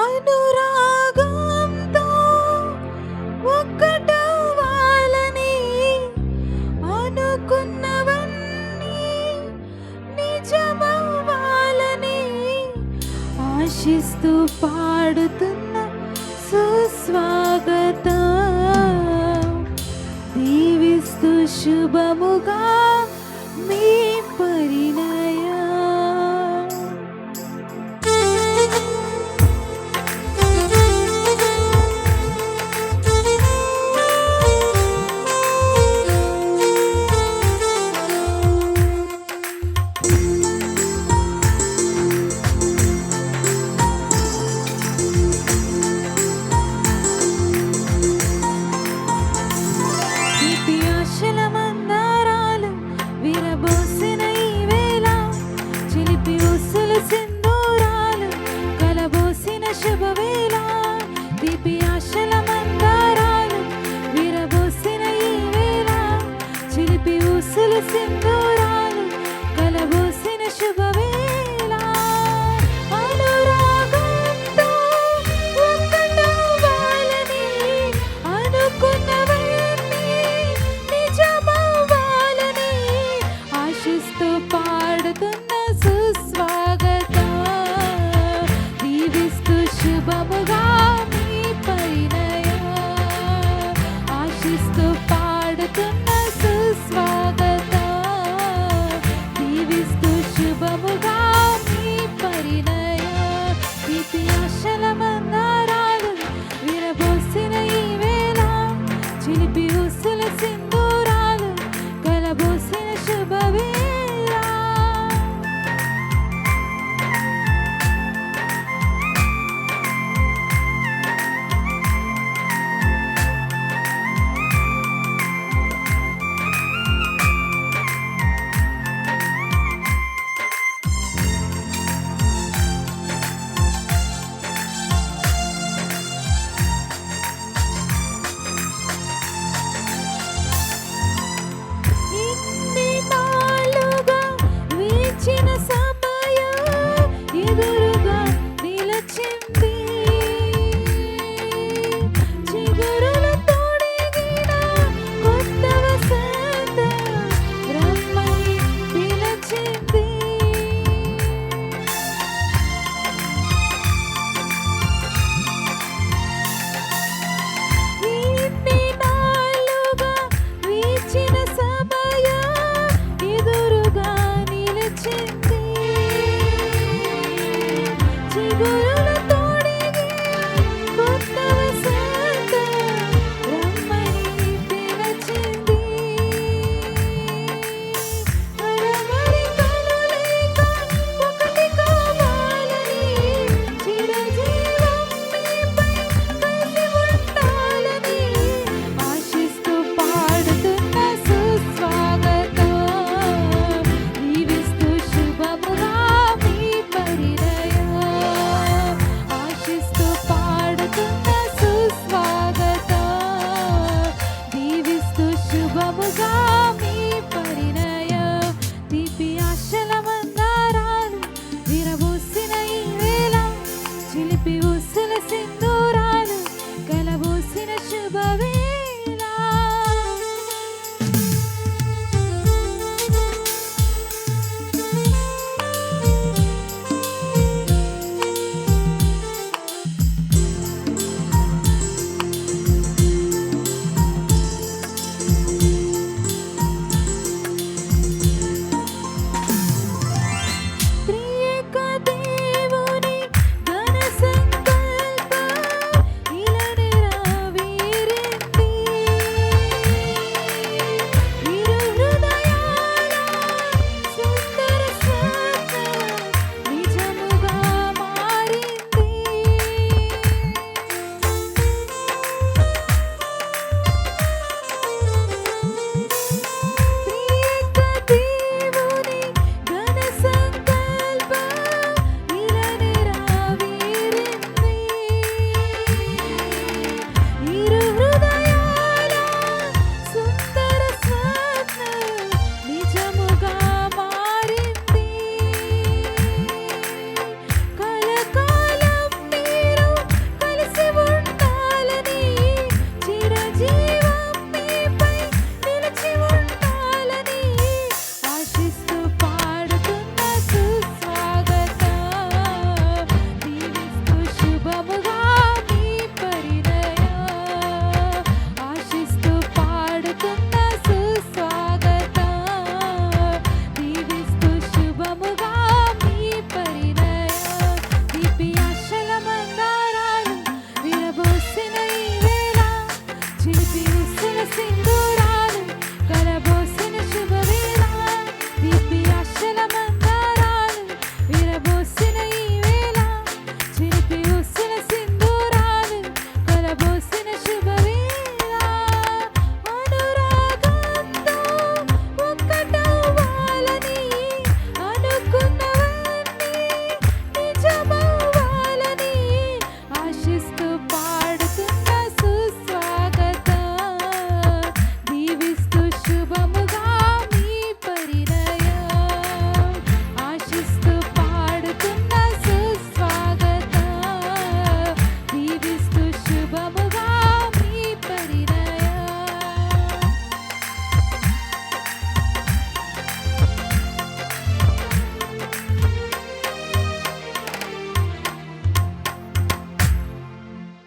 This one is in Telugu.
అనురాగంతో ఒక్కటవ్వాలని అనుకున్నవన్నీ నిజమవ్వాలని ఆశిస్తూ పాడుతున్న సుస్వాగతం. దీవిస్తూ శుభముగా మీ పరిణయం. will be